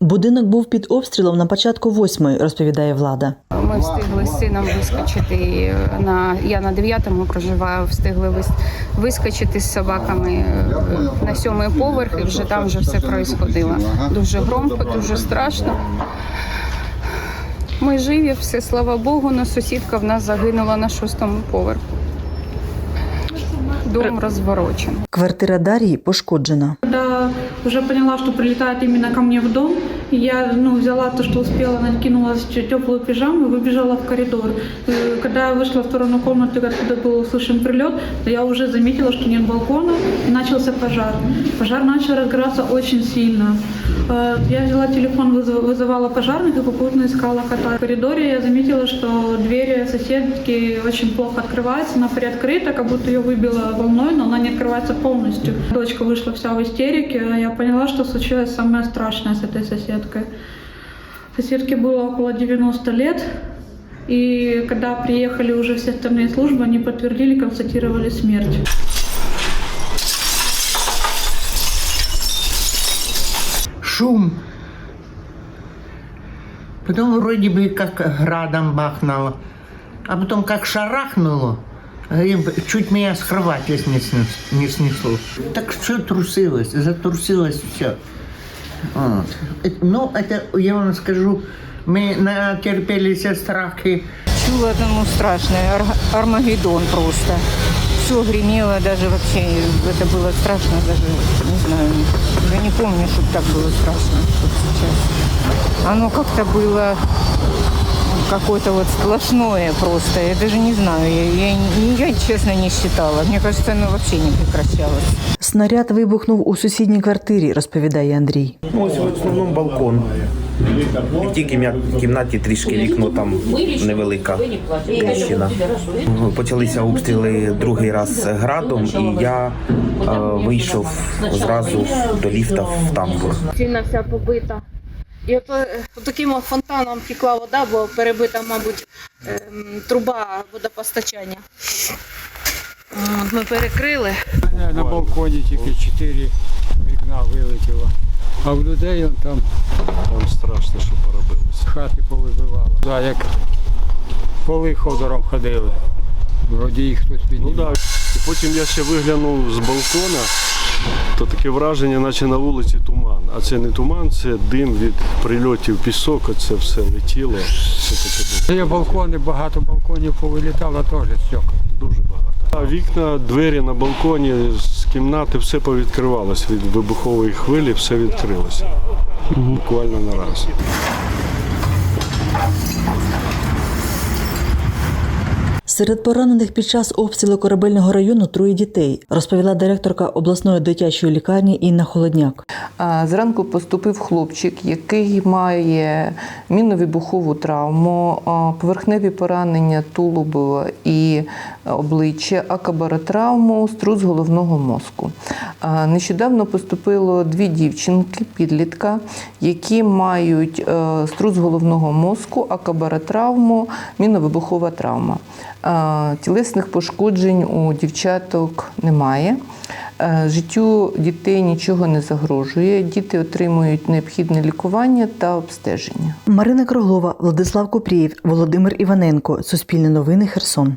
Будинок був під обстрілом на початку восьмої, розповідає влада. Ми встигли з сином вискочити на я на дев'ятому проживаю, встигли вискочити з собаками е, на сьомий поверх, і вже там вже все происходило. Дуже громко, дуже страшно. Ми живі, все слава Богу, но сусідка в нас загинула на шостому поверху. Дом розворочений. Квартира Дар'ї пошкоджена. Уже поняла, что прилетает именно ко мне в дом, я ну, взяла то, что успела, накинула теплую пижаму и выбежала в коридор. Э, Когда я вышла в сторону комнаты, откуда был услышан прилет, я уже заметила, что нет балкона, и начался пожар. Пожар начал разгораться очень сильно. Э, Я взяла телефон, вызыв- вызывала пожарных и попутно искала кота. В коридоре я заметила, что дверь соседки очень плохо открывается, она приоткрыта, как будто ее выбило волной, но она не открывается полностью. Дочка вышла вся в истерике, а я поняла, что случилось самое страшное с этой соседкой. Соседке было около 90 лет, и когда приехали уже все остальные службы, они подтвердили, констатировали смерть. шум. Потом вроде бы как градом бахнуло, а потом как шарахнуло, чуть меня с кровати не снес- не снесло. Так все трусилось, затрусилось все. Вот. Это- Ну, это, я вам скажу, мы натерпелись страхи. Чула, ну, страшное, Ар- Армагеддон просто. Все гремело, даже вообще, это было страшно, даже, не знаю, я не помню, чтобы так было страшно, как сейчас. Оно как-то было какое-то вот сплошное просто, я даже не знаю, я, я, я честно не считала, мне кажется, оно вообще не прекращалось. Снаряд вибухнув у сусідній квартирі, розповідає Андрій. Ну, ось в основному балкон. В тій кімнаті трішки вікно там невелика тріщина. Почалися обстріли другий раз градом, і я е, вийшов зразу до ліфта в тамбур. Стіна вся побита. І от е, таким от фонтаном текла вода, бо перебита, мабуть, ем, труба водопостачання. От Ми перекрили. На балконі тільки чотири вікна вилетіло. А в людей он там Там страшно, що поробилося. з хати повибивало. Да, як коли ходором ходили. Вроді їх хтось Ну піднімав. так. І потім я ще виглянув з балкона, то таке враження, наче на вулиці туман. А це не туман, це дим від прильотів пісок, це все летіло. Це таке Є балкони, багато балконів повилітало теж стекла. дуже багато. А вікна, двері на балконі з кімнати все повідкривалось від вибухової хвилі, все відкрилося. Буквально на раз. Серед поранених під час обстрілу корабельного району троє дітей, розповіла директорка обласної дитячої лікарні Інна Холодняк. Зранку поступив хлопчик, який має мінно-вибухову травму, поверхневі поранення тулуба і обличчя, акабаротравму, струс головного мозку. Нещодавно поступило дві дівчинки, підлітка, які мають е, струс головного мозку, акабаротравму, мінно-вибухова травма. Тілесних пошкоджень у дівчаток немає. Е, Життю дітей нічого не загрожує. Діти отримують необхідне лікування та обстеження. Марина Круглова, Владислав Купрієв, Володимир Іваненко. Суспільне новини Херсон.